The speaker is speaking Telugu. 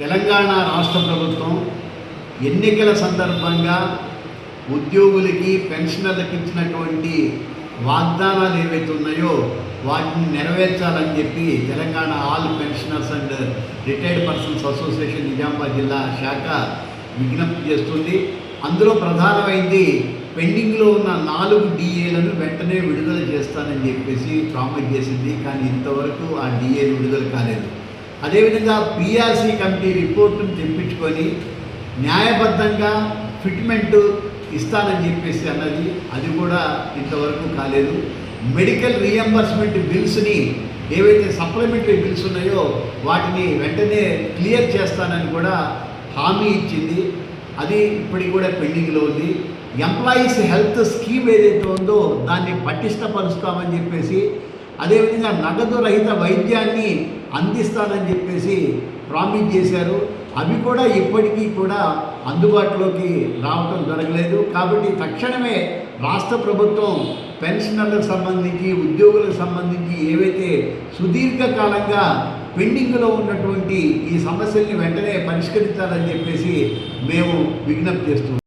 తెలంగాణ రాష్ట్ర ప్రభుత్వం ఎన్నికల సందర్భంగా ఉద్యోగులకి పెన్షనర్లకు ఇచ్చినటువంటి వాగ్దానాలు ఏవైతే ఉన్నాయో వాటిని నెరవేర్చాలని చెప్పి Telangana all pensioners and retired persons association Nizamabad జిల్లా శాఖ విజ్ఞప్తి చేస్తుంది. అందులో ప్రధానమైంది పెండింగ్లో ఉన్న నాలుగు డిఏలను వెంటనే విడుదల చేస్తానని చెప్పేసి ప్రామిస్ చేసింది. కానీ ఇంతవరకు ఆ డిఏలు విడుదల కాలేదు. అదేవిధంగా పిఆర్సీ కమిటీ రిపోర్టును తెప్పించుకొని న్యాయబద్ధంగా ఫిట్మెంట్ ఇస్తానని చెప్పేసి అన్నది అది కూడా ఇంతవరకు కాలేదు. మెడికల్ రియంబర్స్మెంట్ బిల్స్ని ఏవైతే సప్లిమెంటరీ బిల్స్ ఉన్నాయో వాటిని వెంటనే క్లియర్ చేస్తానని కూడా హామీ ఇచ్చింది. అది ఇప్పటికి కూడా పెండింగ్లో ఉంది. ఎంప్లాయీస్ హెల్త్ స్కీమ్ ఏదైతే ఉందో దాన్ని పటిష్టపరుస్తామని చెప్పేసి అదేవిధంగా నగదు రహిత వైద్యాన్ని అందిస్తానని చెప్పేసి ప్రామిస్ చేశారు. అవి కూడా ఇప్పటికీ కూడా అందుబాటులోకి రావటం జరగలేదు. కాబట్టి తక్షణమే రాష్ట్ర ప్రభుత్వం పెన్షనర్లకు సంబంధించి ఉద్యోగులకు సంబంధించి ఏవైతే సుదీర్ఘకాలంగా పెండింగ్లో ఉన్నటువంటి ఈ సమస్యల్ని వెంటనే పరిష్కరించాలని చెప్పేసి మేము విజ్ఞప్తి చేస్తున్నాం.